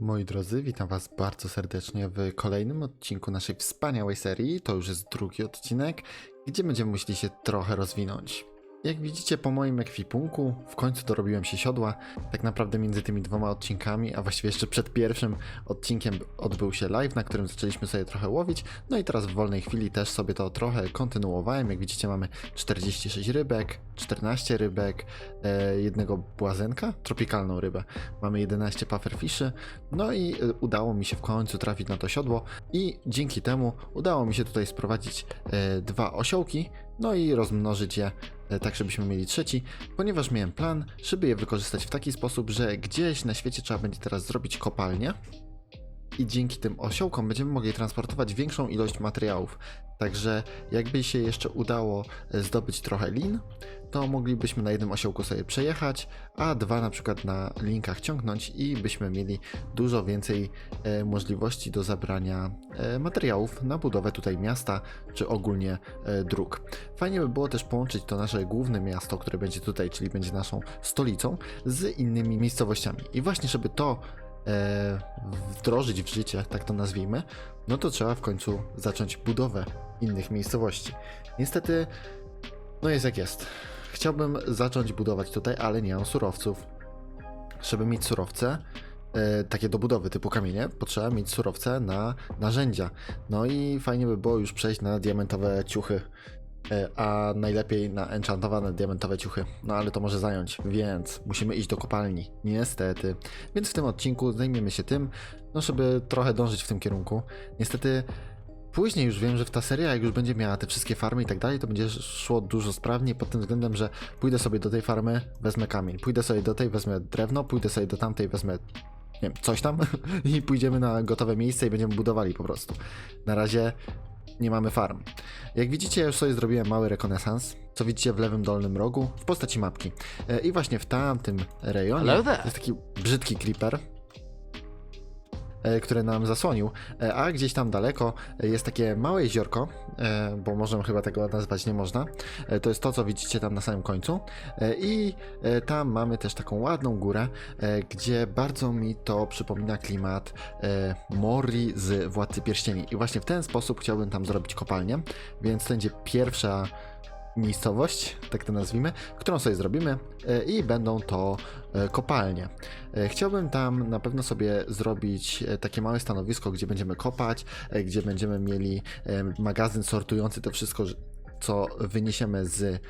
Moi drodzy, witam Was bardzo serdecznie w kolejnym odcinku naszej wspaniałej serii. To już jest drugi odcinek, gdzie będziemy musieli się trochę rozwinąć. Jak widzicie po moim ekwipunku, w końcu dorobiłem się siodła. Tak naprawdę między tymi dwoma odcinkami, a właściwie jeszcze przed pierwszym odcinkiem odbył się live, na którym zaczęliśmy sobie trochę łowić. No i teraz w wolnej chwili też sobie to trochę kontynuowałem. Jak widzicie mamy 46 rybek, 14 rybek, e, jednego błazenka, tropikalną rybę. Mamy 11 pufferfiszy, no i e, udało mi się w końcu trafić na to siodło i dzięki temu udało mi się tutaj sprowadzić e, dwa osiołki, no i rozmnożyć je tak, żebyśmy mieli trzeci, ponieważ miałem plan, żeby je wykorzystać w taki sposób, że gdzieś na świecie trzeba będzie teraz zrobić kopalnię i dzięki tym osiołkom będziemy mogli transportować większą ilość materiałów. Także jakby się jeszcze udało e, zdobyć trochę lin, to moglibyśmy na jednym osiołku sobie przejechać, a dwa na przykład na linkach ciągnąć i byśmy mieli dużo więcej e, możliwości do zabrania e, materiałów na budowę tutaj miasta, czy ogólnie e, dróg. Fajnie by było też połączyć to nasze główne miasto, które będzie tutaj, czyli będzie naszą stolicą, z innymi miejscowościami. I właśnie, żeby to wdrożyć w życie, tak to nazwijmy, no to trzeba w końcu zacząć budowę innych miejscowości. Niestety, no jest jak jest. Chciałbym zacząć budować tutaj, ale nie mam surowców. Żeby mieć surowce, e, takie do budowy typu kamienie, potrzeba mieć surowce na narzędzia. No i fajnie by było już przejść na diamentowe ciuchy. E, a najlepiej na enchantowane diamentowe ciuchy. No ale to może zająć, więc musimy iść do kopalni. Niestety. Więc w tym odcinku zajmiemy się tym, no żeby trochę dążyć w tym kierunku. Niestety później już wiem, że w ta seria, jak już będzie miała te wszystkie farmy i tak dalej, to będzie szło dużo sprawniej pod tym względem, że pójdę sobie do tej farmy, wezmę kamień, pójdę sobie do tej, wezmę drewno, pójdę sobie do tamtej, wezmę nie wiem, coś tam i pójdziemy na gotowe miejsce i będziemy budowali po prostu. Na razie nie mamy farm. Jak widzicie, ja już sobie zrobiłem mały rekonesans, co widzicie w lewym dolnym rogu, w postaci mapki. E, I właśnie w tamtym rejonie jest taki brzydki creeper, e, który nam zasłonił, e, a gdzieś tam daleko e, jest takie małe jeziorko, bo możemy chyba tego nazwać nie można. To jest to, co widzicie tam na samym końcu. I tam mamy też taką ładną górę, gdzie bardzo mi to przypomina klimat Mori z Władcy Pierścieni. I właśnie w ten sposób chciałbym tam zrobić kopalnię, więc to będzie pierwsza miejscowość, tak to nazwijmy, którą sobie zrobimy e, i będą to e, kopalnie. E, Chciałbym tam na pewno sobie zrobić takie małe stanowisko, gdzie będziemy kopać, gdzie będziemy mieli magazyn sortujący to wszystko, co wyniesiemy z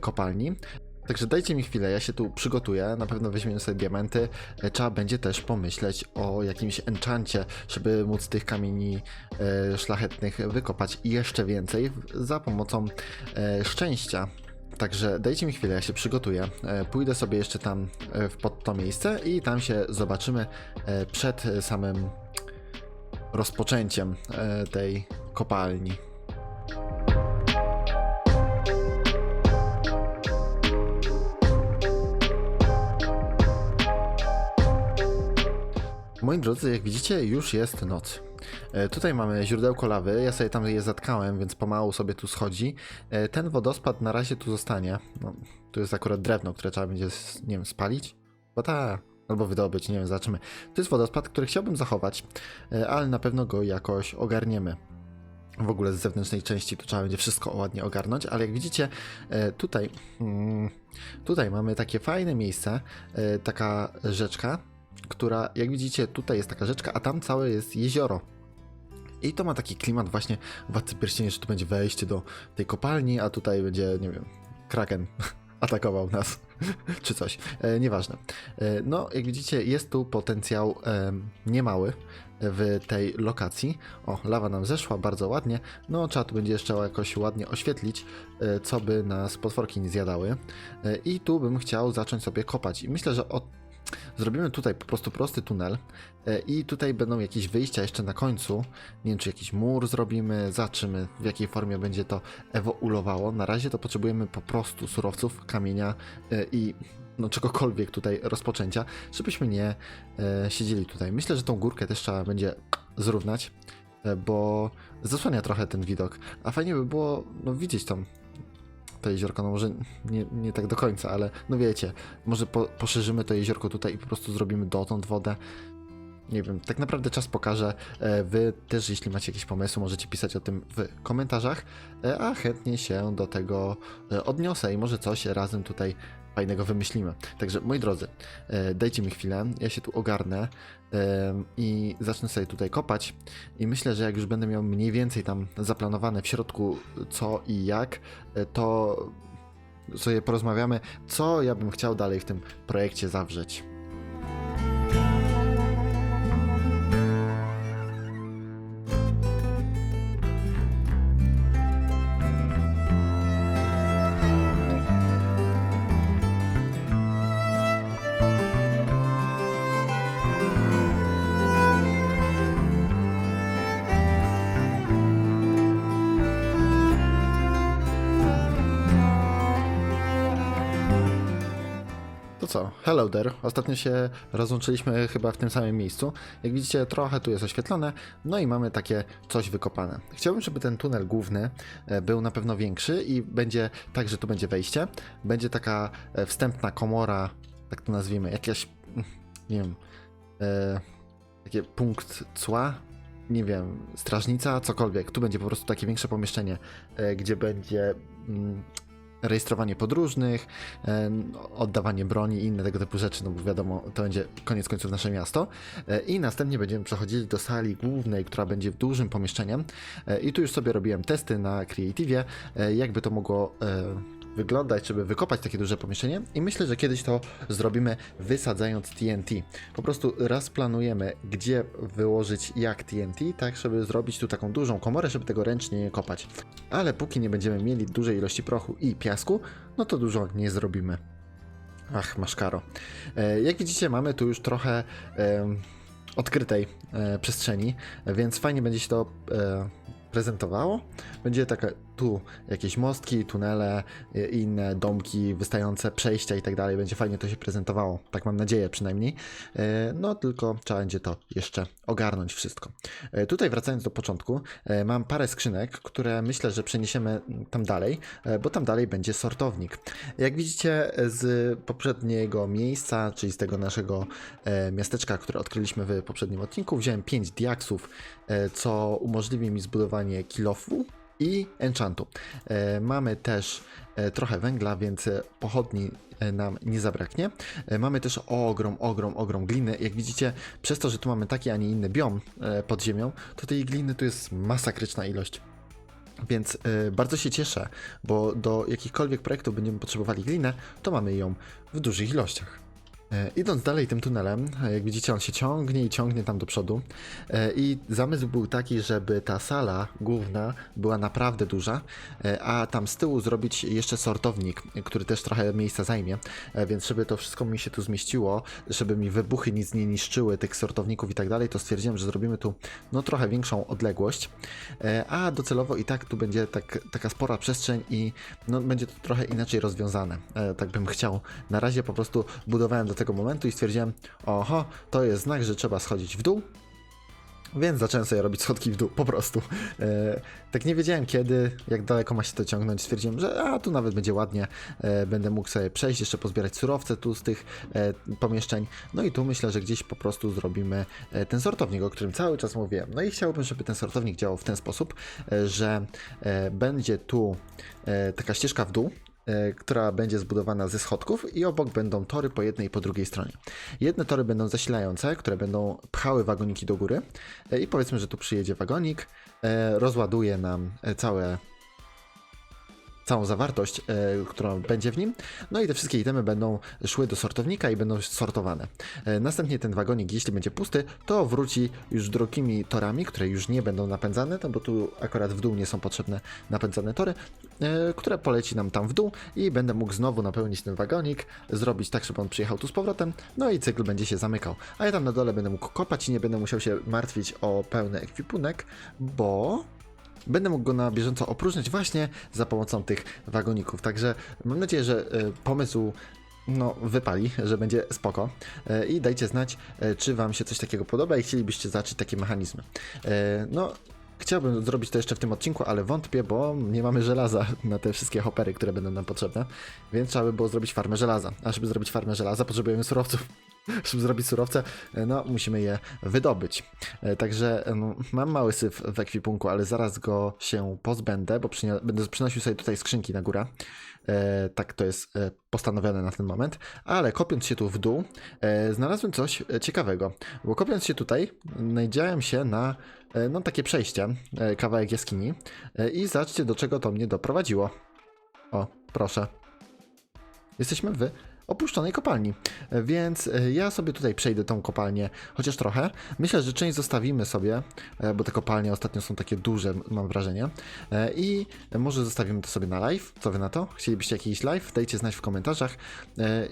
kopalni. Także dajcie mi chwilę, ja się tu przygotuję, na pewno weźmiemy sobie diamenty. E, Trzeba będzie też pomyśleć o jakimś enchancie, żeby móc tych kamieni e, szlachetnych wykopać i jeszcze więcej za pomocą e, szczęścia. Także dajcie mi chwilę, ja się przygotuję. E, Pójdę sobie jeszcze tam e, pod to miejsce i tam się zobaczymy przed samym rozpoczęciem tej kopalni. Moi drodzy, jak widzicie, już jest noc. E, Tutaj mamy źródełko lawy, ja sobie tam je zatkałem, więc pomału sobie tu schodzi. E, Ten wodospad na razie tu zostanie. No, tu jest akurat drewno, które trzeba będzie, nie wiem, spalić? Bo tak, albo wydobyć, nie wiem, zobaczymy. To jest wodospad, który chciałbym zachować, e, ale na pewno go jakoś ogarniemy. W ogóle z zewnętrznej części tu trzeba będzie wszystko ładnie ogarnąć, ale jak widzicie, tutaj, mm, tutaj mamy takie fajne miejsce, taka rzeczka, która, jak widzicie, tutaj jest taka rzeczka, a tam całe jest jezioro. I to ma taki klimat właśnie Władcy Pierścieni, że tu będzie wejście do tej kopalni, a tutaj będzie, nie wiem, Kraken atakował nas, czy coś. E, nieważne. E, no, jak widzicie, jest tu potencjał e, niemały w tej lokacji. O, lawa nam zeszła bardzo ładnie. No, trzeba tu będzie jeszcze jakoś ładnie oświetlić, e, co by nas potworki nie zjadały. E, I tu bym chciał zacząć sobie kopać. I myślę, że od Zrobimy tutaj po prostu prosty tunel e, i tutaj będą jakieś wyjścia jeszcze na końcu. Nie wiem, czy jakiś mur zrobimy, zobaczymy w jakiej formie będzie to ewoluowało. Na razie to potrzebujemy po prostu surowców, kamienia e, i no czegokolwiek tutaj rozpoczęcia, żebyśmy nie e, siedzieli tutaj. Myślę, że tą górkę też trzeba będzie zrównać, bo zasłania trochę ten widok. A fajnie by było no, widzieć tą to jeziorko, no może nie, nie tak do końca, ale no wiecie, może po, poszerzymy to jeziorko tutaj i po prostu zrobimy dotąd wodę. nie wiem, tak naprawdę czas pokaże. E, Wy też, jeśli macie jakieś pomysły, możecie pisać o tym w komentarzach, e, a chętnie się do tego e, odniosę i może coś razem tutaj fajnego wymyślimy. Także moi drodzy, e, dajcie mi chwilę, ja się tu ogarnę i zacznę sobie tutaj kopać i myślę, że jak już będę miał mniej więcej tam zaplanowane w środku co i jak, e, to sobie porozmawiamy, co ja bym chciał dalej w tym projekcie zawrzeć. Co? Hello there. Ostatnio się rozłączyliśmy chyba w tym samym miejscu. Jak widzicie, trochę tu jest oświetlone, no i mamy takie coś wykopane. Chciałbym, żeby ten tunel główny e, był na pewno większy i będzie tak, że tu będzie wejście. Będzie taka e, wstępna komora, tak to nazwijmy, jakaś, mm, nie wiem, e, taki punkt cła, nie wiem, strażnica, cokolwiek. Tu będzie po prostu takie większe pomieszczenie, e, gdzie będzie mm, rejestrowanie podróżnych, oddawanie broni i inne tego typu rzeczy, no bo wiadomo, to będzie koniec końców nasze miasto. E, I następnie będziemy przechodzili do sali głównej, która będzie dużym pomieszczeniem. I tu już sobie robiłem testy na Creative, e, jakby to mogło e, wyglądać, żeby wykopać takie duże pomieszczenie i myślę, że kiedyś to zrobimy wysadzając TNT. Po prostu raz planujemy, gdzie wyłożyć jak TNT, tak żeby zrobić tu taką dużą komorę, żeby tego ręcznie nie kopać. Ale póki nie będziemy mieli dużej ilości prochu i piasku, no to dużo nie zrobimy. Ach, maszkaro. E, jak widzicie, mamy tu już trochę em, odkrytej e, przestrzeni, więc fajnie będzie się to e, prezentowało. Będzie taka tu jakieś mostki, tunele i inne domki wystające, przejścia i tak dalej. Będzie fajnie to się prezentowało. Tak mam nadzieję przynajmniej. E, No tylko trzeba będzie to jeszcze ogarnąć wszystko. E, Tutaj wracając do początku, mam parę skrzynek, które myślę, że przeniesiemy tam dalej, bo tam dalej będzie sortownik. Jak widzicie z poprzedniego miejsca, czyli z tego naszego miasteczka, które odkryliśmy w poprzednim odcinku, wziąłem 5 diaksów, co umożliwi mi zbudowanie kilofu i enchantu. E, mamy też e, trochę węgla, więc e, pochodni nam nie zabraknie. Mamy też ogrom, ogrom, ogrom gliny. Jak widzicie, przez to, że tu mamy taki, a nie inny biom pod ziemią, to tej gliny tu jest masakryczna ilość. Więc bardzo się cieszę, bo do jakichkolwiek projektów będziemy potrzebowali glinę, to mamy ją w dużych ilościach. E, Idąc dalej tym tunelem, e, jak widzicie, on się ciągnie i ciągnie tam do przodu. E, I zamysł był taki, żeby ta sala główna była naprawdę duża, a tam z tyłu zrobić jeszcze sortownik, który też trochę miejsca zajmie. Więc żeby to wszystko mi się tu zmieściło, żeby mi wybuchy nic nie niszczyły tych sortowników i tak dalej, to stwierdziłem, że zrobimy tu no trochę większą odległość. A docelowo i tak tu będzie tak, taka spora przestrzeń i no, będzie to trochę inaczej rozwiązane. Tak bym chciał. Na razie po prostu budowałem do tego momentu i stwierdziłem, oho, to jest znak, że trzeba schodzić w dół. Więc zacząłem sobie robić schodki w dół, po prostu. E, tak nie wiedziałem kiedy, jak daleko ma się to ciągnąć. Stwierdziłem, że a tu nawet będzie ładnie. E, będę mógł sobie przejść, jeszcze pozbierać surowce tu z tych e, pomieszczeń. No i tu myślę, że gdzieś po prostu zrobimy e, ten sortownik, o którym cały czas mówiłem. No i chciałbym, żeby ten sortownik działał w ten sposób, e, że e, będzie tu e, taka ścieżka w dół, która będzie zbudowana ze schodków i obok będą tory po jednej i po drugiej stronie. Jedne tory będą zasilające, które będą pchały wagoniki do góry e, i powiedzmy, że tu przyjedzie wagonik, e, rozładuje nam e, całe całą zawartość, e, która będzie w nim. No i te wszystkie itemy będą szły do sortownika i będą sortowane. E, następnie ten wagonik, jeśli będzie pusty, to wróci już drugimi torami, które już nie będą napędzane, no bo tu akurat w dół nie są potrzebne napędzane tory, e, które poleci nam tam w dół i będę mógł znowu napełnić ten wagonik, zrobić tak, żeby on przyjechał tu z powrotem, no i cykl będzie się zamykał. A ja tam na dole będę mógł kopać i nie będę musiał się martwić o pełny ekwipunek, bo będę mógł go na bieżąco opróżniać właśnie za pomocą tych wagoników. Także mam nadzieję, że e, pomysł no, wypali, że będzie spoko. E, I dajcie znać, e, czy Wam się coś takiego podoba i chcielibyście zacząć takie mechanizmy. No, chciałbym zrobić to jeszcze w tym odcinku, ale wątpię, bo nie mamy żelaza na te wszystkie hopery, które będą nam potrzebne, więc trzeba by było zrobić farmę żelaza. A żeby zrobić farmę żelaza, potrzebujemy surowców. żeby zrobić surowce, e, no musimy je wydobyć. E, Także no, mam mały syf w ekwipunku, ale zaraz go się pozbędę, bo będę przynosił sobie tutaj skrzynki na górę. E, tak to jest e, postanowione na ten moment. Ale kopiąc się tu w dół, e, znalazłem coś ciekawego. Bo kopiąc się tutaj, nadziałem się na e, no, takie przejście, e, kawałek jaskini. E, I zobaczcie, do czego to mnie doprowadziło. O, proszę. Jesteśmy w opuszczonej kopalni. Więc e, ja sobie tutaj przejdę tą kopalnię chociaż trochę. Myślę, że część zostawimy sobie, e, bo te kopalnie ostatnio są takie duże, mam wrażenie. E, I może zostawimy to sobie na live. Co wy na to? Chcielibyście jakiś live? Dajcie znać w komentarzach.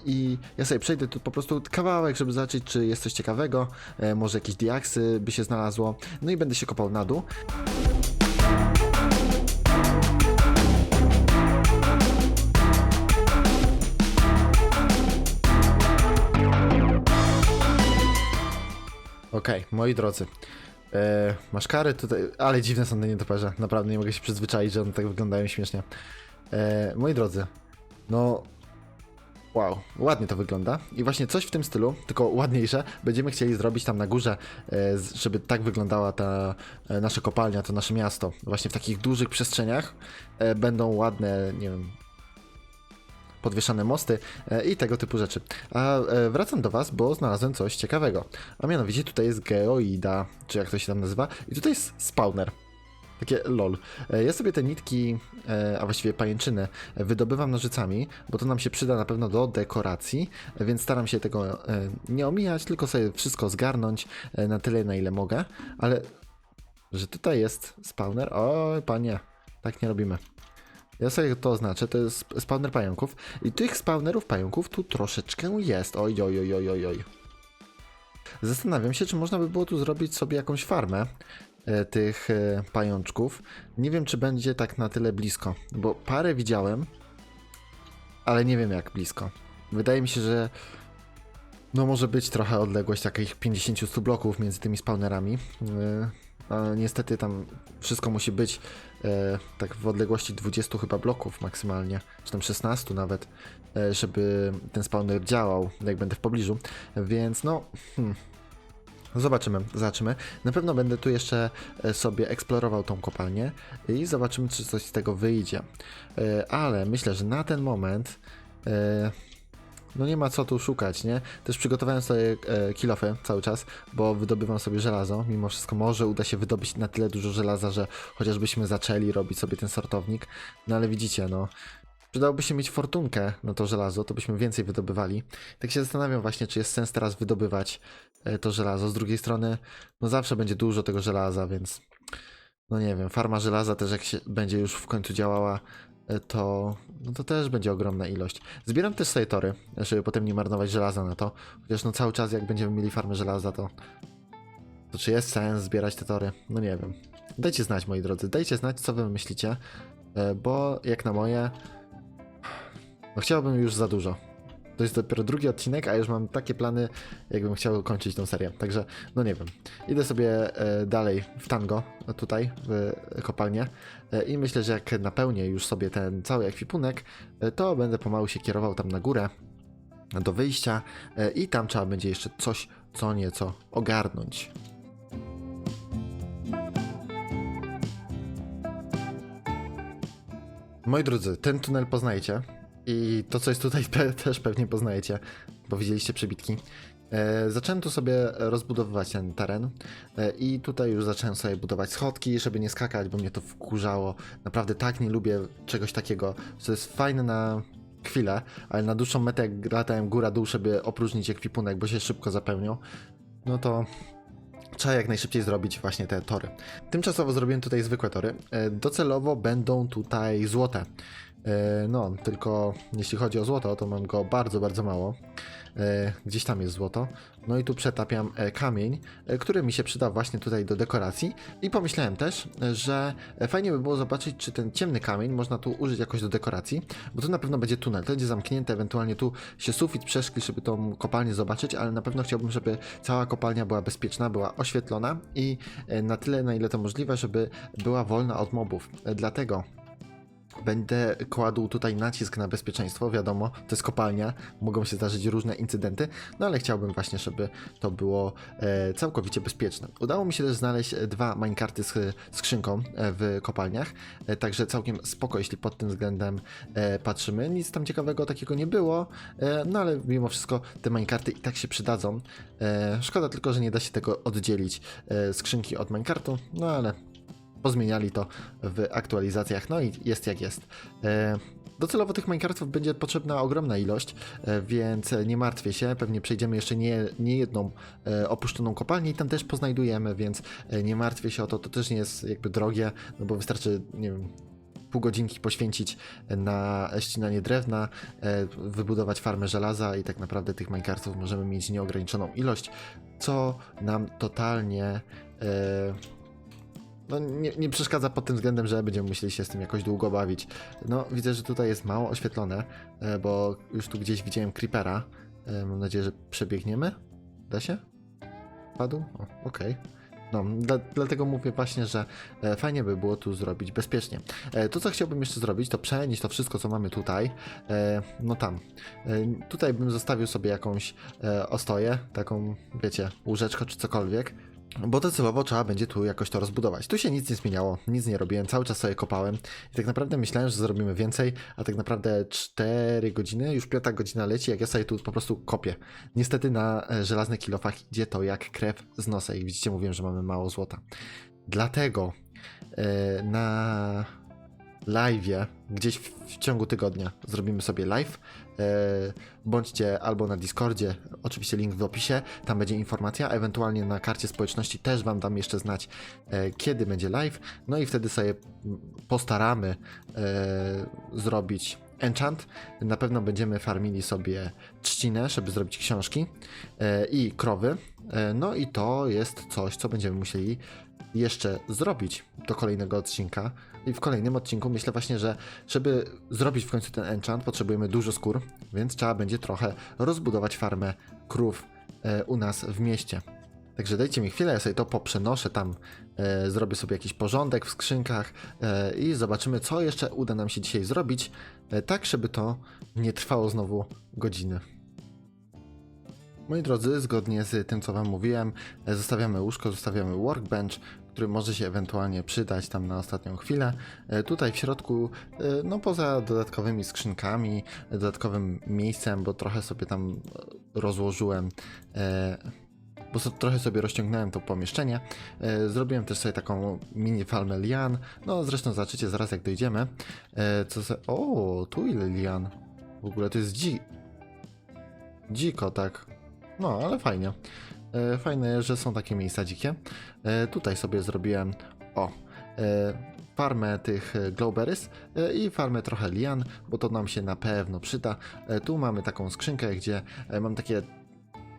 I ja sobie przejdę tu po prostu kawałek, żeby zobaczyć, czy jest coś ciekawego. Może jakieś diaksy by się znalazło. No i będę się kopał na dół. Okej, moi drodzy. E, masz kary tutaj, ale dziwne są te nietoperze. Naprawdę nie mogę się przyzwyczaić, że one tak wyglądają śmiesznie. E, moi drodzy, no. Wow, ładnie to wygląda. I właśnie coś w tym stylu, tylko ładniejsze, będziemy chcieli zrobić tam na górze, e, żeby tak wyglądała ta e, nasza kopalnia, to nasze miasto. Właśnie w takich dużych przestrzeniach e, będą ładne, nie wiem, podwieszane mosty e, i tego typu rzeczy. A e, wracam do Was, bo znalazłem coś ciekawego. A mianowicie tutaj jest geoida, czy jak to się tam nazywa, i tutaj jest spawner. Takie lol. E, Ja sobie te nitki, a właściwie pajęczyny, wydobywam nożycami, bo to nam się przyda na pewno do dekoracji, więc staram się tego nie omijać, tylko sobie wszystko zgarnąć na tyle, na ile mogę, ale że tutaj jest spawner, oj panie, tak nie robimy. Ja sobie to oznaczę, to jest spawner pająków. I tych spawnerów pająków tu troszeczkę jest. Oj, oj, oj, oj, oj. Zastanawiam się, czy można by było tu zrobić sobie jakąś farmę e, tych e, pajączków. Nie wiem, czy będzie tak na tyle blisko, bo parę widziałem, ale nie wiem jak blisko. Wydaje mi się, że no może być trochę odległość takich 50-100 bloków między tymi spawnerami. E, niestety tam wszystko musi być e, tak w odległości 20 chyba bloków maksymalnie, czy tam 16 nawet, e, żeby ten spawner działał, jak będę w pobliżu. Więc no, hmm. Zobaczymy, zobaczymy. Na pewno będę tu jeszcze e, sobie eksplorował tą kopalnię i zobaczymy, czy coś z tego wyjdzie. Ale myślę, że na ten moment no nie ma co tu szukać, nie? Też przygotowałem sobie e, kilofy cały czas, bo wydobywam sobie żelazo. Mimo wszystko może uda się wydobyć na tyle dużo żelaza, że chociażbyśmy zaczęli robić sobie ten sortownik. No ale widzicie, no. Przydałoby się mieć fortunkę na to żelazo, to byśmy więcej wydobywali. Tak się zastanawiam właśnie, czy jest sens teraz wydobywać e, to żelazo. Z drugiej strony, no zawsze będzie dużo tego żelaza, więc no nie wiem, farma żelaza też jak się będzie już w końcu działała, to, no to też będzie ogromna ilość. Zbieram też sobie tory, żeby potem nie marnować żelaza na to. Chociaż no cały czas jak będziemy mieli farmę żelaza, to, to czy jest sens zbierać te tory? No nie wiem. Dajcie znać, moi drodzy, dajcie znać, co wy myślicie, e, bo jak na moje, no chciałbym już za dużo. To jest dopiero drugi odcinek, a już mam takie plany, jakbym chciał kończyć tą serię. Także, no nie wiem. Idę sobie e, dalej w tango, e, tutaj, w kopalnię. E, I myślę, że jak napełnię już sobie ten cały ekwipunek, e, to będę pomału się kierował tam na górę, do wyjścia. I tam trzeba będzie jeszcze coś, co nieco ogarnąć. Moi drodzy, ten tunel poznajecie i to, co jest tutaj pe też pewnie poznajecie, bo widzieliście przebitki. E, zacząłem tu sobie rozbudowywać ten teren e, i tutaj już zacząłem sobie budować schodki, żeby nie skakać, bo mnie to wkurzało. Naprawdę tak nie lubię czegoś takiego, co jest fajne na chwilę, ale na dłuższą metę jak latałem góra-dół, żeby opróżnić ekwipunek, bo się szybko zapełnią, no to trzeba jak najszybciej zrobić właśnie te tory. Tymczasowo zrobiłem tutaj zwykłe tory. E, Docelowo będą tutaj złote. E, No, tylko jeśli chodzi o złoto, to mam go bardzo, bardzo mało. E, Gdzieś tam jest złoto. No i tu przetapiam e, kamień, który mi się przyda właśnie tutaj do dekoracji. I pomyślałem też, że fajnie by było zobaczyć, czy ten ciemny kamień można tu użyć jakoś do dekoracji, bo tu na pewno będzie tunel. To będzie zamknięte, ewentualnie tu się sufit przeszkli, żeby tą kopalnię zobaczyć, ale na pewno chciałbym, żeby cała kopalnia była bezpieczna, była oświetlona i na tyle, na ile to możliwe, żeby była wolna od mobów. Dlatego Będę kładł tutaj nacisk na bezpieczeństwo, wiadomo, to jest kopalnia, mogą się zdarzyć różne incydenty, no ale chciałbym właśnie, żeby to było e, całkowicie bezpieczne. Udało mi się też znaleźć e, dwa minekarty z e, skrzynką e, w kopalniach, e, także całkiem spoko, jeśli pod tym względem e, patrzymy. Nic tam ciekawego takiego nie było, e, no ale mimo wszystko te minekarty i tak się przydadzą. E, szkoda tylko, że nie da się tego oddzielić e, skrzynki od minekartu, no ale pozmieniali to w aktualizacjach, no i jest jak jest. E, Docelowo tych minecartów będzie potrzebna ogromna ilość, e, więc nie martwię się, pewnie przejdziemy jeszcze nie, nie jedną e, opuszczoną kopalnię i tam też poznajdujemy, więc nie martwię się o to, to też nie jest jakby drogie, no bo wystarczy, nie wiem, pół godzinki poświęcić na ścinanie drewna, wybudować farmę żelaza i tak naprawdę tych minecartów możemy mieć nieograniczoną ilość, co nam totalnie no, nie, nie przeszkadza pod tym względem, że będziemy musieli się z tym jakoś długo bawić. No, widzę, że tutaj jest mało oświetlone, e, bo już tu gdzieś widziałem creepera. E, Mam nadzieję, że przebiegniemy. Da się? Padł? Okej. No, dla, dlatego mówię właśnie, że e, fajnie by było tu zrobić bezpiecznie. To, co chciałbym jeszcze zrobić, to przenieść to wszystko, co mamy tutaj, no tam. Tutaj bym zostawił sobie jakąś ostoję, taką, wiecie, łóżeczko czy cokolwiek. Bo docelowo trzeba będzie tu jakoś to rozbudować. Tu się nic nie zmieniało, nic nie robiłem, cały czas sobie kopałem i tak naprawdę myślałem, że zrobimy więcej, a tak naprawdę 4 godziny, już piąta godzina leci, jak ja sobie tu po prostu kopię. Niestety na e, żelaznych kilofach idzie to jak krew z nosa i widzicie, mówiłem, że mamy mało złota. Dlatego e, na live'ie, gdzieś w, w ciągu tygodnia zrobimy sobie live. E, bądźcie albo na Discordzie, oczywiście link w opisie, tam będzie informacja, ewentualnie na karcie społeczności też Wam dam jeszcze znać, e, kiedy będzie live. No i wtedy sobie postaramy e, zrobić enchant. Na pewno będziemy farmili sobie trzcinę, żeby zrobić książki i krowy. No i to jest coś, co będziemy musieli jeszcze zrobić do kolejnego odcinka. I w kolejnym odcinku myślę właśnie, że żeby zrobić w końcu ten enchant, potrzebujemy dużo skór, więc trzeba będzie trochę rozbudować farmę krów e, u nas w mieście. Także dajcie mi chwilę, ja sobie to poprzenoszę tam, e, zrobię sobie jakiś porządek w skrzynkach e, i zobaczymy, co jeszcze uda nam się dzisiaj zrobić, e, tak żeby to nie trwało znowu godziny. Moi drodzy, zgodnie z tym, co Wam mówiłem, e, zostawiamy łóżko, zostawiamy workbench, który może się ewentualnie przydać tam na ostatnią chwilę. E, Tutaj w środku, e, no poza dodatkowymi skrzynkami, dodatkowym miejscem, bo trochę sobie tam e, rozłożyłem, bo trochę sobie rozciągnąłem to pomieszczenie. Zrobiłem też sobie taką mini farmę lian. No zresztą zobaczycie zaraz jak dojdziemy. Co se... O, tu ile lian? W ogóle to jest dzi... dziko, tak. No, ale fajnie. E, Fajne, że są takie miejsca dzikie. E, Tutaj sobie zrobiłem, o, e, farmę tych glowberries i farmę trochę lian, bo to nam się na pewno przyda. Tu mamy taką skrzynkę, gdzie mam takie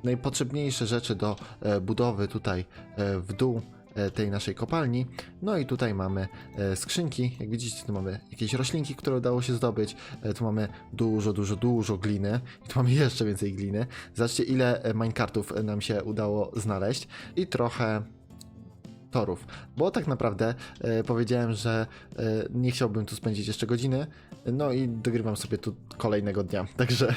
najpotrzebniejsze rzeczy do budowy tutaj w dół tej naszej kopalni. No i tutaj mamy e, skrzynki. Jak widzicie, tu mamy jakieś roślinki, które udało się zdobyć. E, Tu mamy dużo, dużo, dużo gliny. I tu mamy jeszcze więcej gliny. Zobaczcie, ile e, minecartów e, nam się udało znaleźć. I trochę torów. Bo tak naprawdę e, powiedziałem, że e, nie chciałbym tu spędzić jeszcze godziny. No i dogrywam sobie tu kolejnego dnia. Także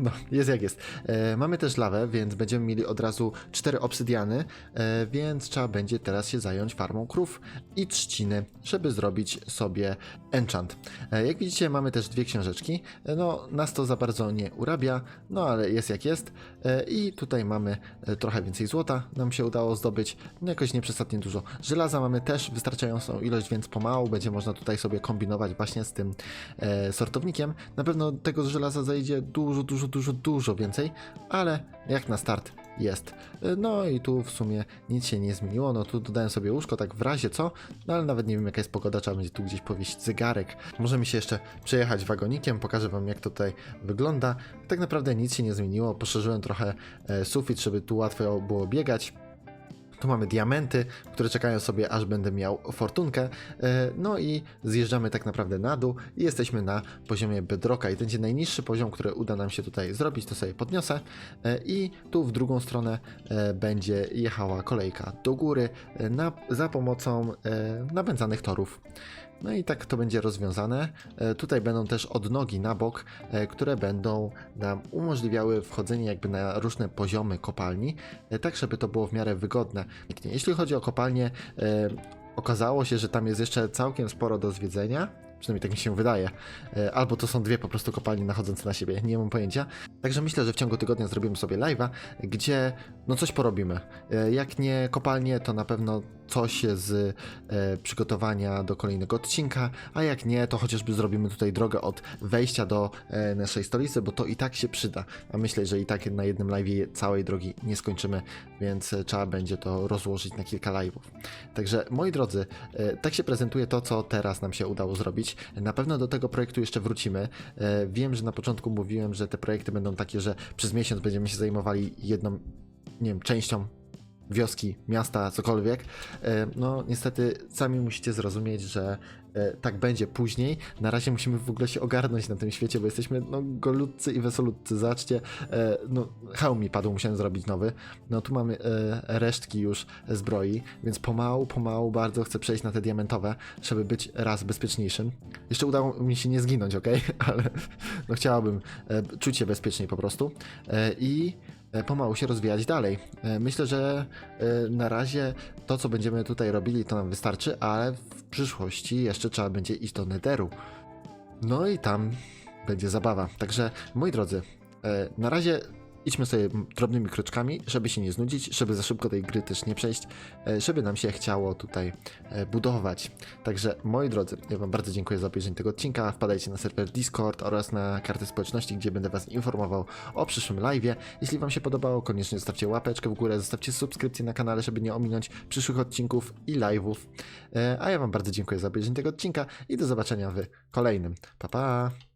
no, jest jak jest. E, mamy też lawę, więc będziemy mieli od razu cztery obsydiany, e, więc trzeba będzie teraz się zająć farmą krów i trzciny, żeby zrobić sobie enchant. E, jak widzicie, mamy też dwie książeczki. E, no, nas to za bardzo nie urabia, no ale jest jak jest. E, I tutaj mamy e, trochę więcej złota, nam się udało zdobyć. No, jakoś nieprzesadnie dużo. Żelaza mamy też wystarczającą ilość, więc pomału będzie można tutaj sobie kombinować właśnie z tym e, sortownikiem. Na pewno tego żelaza zajdzie dużo, dużo, dużo, dużo więcej, ale jak na start jest. E, No i tu w sumie nic się nie zmieniło. No tu dodałem sobie łóżko, tak w razie co, no ale nawet nie wiem jaka jest pogoda, trzeba będzie tu gdzieś powiesić zegarek. Możemy się jeszcze przejechać wagonikiem, pokażę wam jak to tutaj wygląda. Tak naprawdę nic się nie zmieniło, poszerzyłem trochę e, sufit, żeby tu łatwo było biegać. Tu mamy diamenty, które czekają sobie, aż będę miał fortunkę. E, No i zjeżdżamy tak naprawdę na dół i jesteśmy na poziomie bedrocka. I ten będzie najniższy poziom, który uda nam się tutaj zrobić, to sobie podniosę. E, I tu w drugą stronę e, będzie jechała kolejka do góry na, za pomocą napędzanych torów. No i tak to będzie rozwiązane. E, Tutaj będą też odnogi na bok, e, które będą nam umożliwiały wchodzenie jakby na różne poziomy kopalni, e, tak żeby to było w miarę wygodne. Jeśli chodzi o kopalnię, okazało się, że tam jest jeszcze całkiem sporo do zwiedzenia. Przynajmniej tak mi się wydaje. E, Albo to są dwie po prostu kopalnie nachodzące na siebie, nie mam pojęcia. Także myślę, że w ciągu tygodnia zrobimy sobie live'a, gdzie no coś porobimy. E, Jak nie kopalnie, to na pewno coś z e, przygotowania do kolejnego odcinka, a jak nie, to chociażby zrobimy tutaj drogę od wejścia do naszej stolicy, bo to i tak się przyda. A myślę, że i tak na jednym live'ie całej drogi nie skończymy, więc trzeba będzie to rozłożyć na kilka live'ów. Także moi drodzy, tak się prezentuje to, co teraz nam się udało zrobić. Na pewno do tego projektu jeszcze wrócimy. E, Wiem, że na początku mówiłem, że te projekty będą takie, że przez miesiąc będziemy się zajmowali jedną, nie wiem, częścią wioski, miasta, cokolwiek. E, No, niestety sami musicie zrozumieć, że e, tak będzie później. Na razie musimy w ogóle się ogarnąć na tym świecie, bo jesteśmy no, golutcy i wesolutcy. Zobaczcie, e, no, hełm mi padł, musiałem zrobić nowy. No, tu mamy resztki już zbroi, więc pomału, pomału bardzo chcę przejść na te diamentowe, żeby być raz bezpieczniejszym. Jeszcze udało mi się nie zginąć, ok? Ale no, chciałabym czuć się bezpieczniej po prostu. I pomału się rozwijać dalej. E, Myślę, że e, na razie to, co będziemy tutaj robili, to nam wystarczy, ale w przyszłości jeszcze trzeba będzie iść do Netheru. No i tam będzie zabawa. Także, moi drodzy, e, na razie idźmy sobie drobnymi kroczkami, żeby się nie znudzić, żeby za szybko tej gry też nie przejść, e, żeby nam się chciało tutaj e, budować. Także, moi drodzy, ja Wam bardzo dziękuję za obejrzenie tego odcinka. Wpadajcie na serwer Discord oraz na kartę społeczności, gdzie będę Was informował o przyszłym live'ie. Jeśli Wam się podobało, koniecznie zostawcie łapeczkę w górę, zostawcie subskrypcję na kanale, żeby nie ominąć przyszłych odcinków i live'ów. E, A ja Wam bardzo dziękuję za obejrzenie tego odcinka i do zobaczenia w kolejnym. Pa, pa!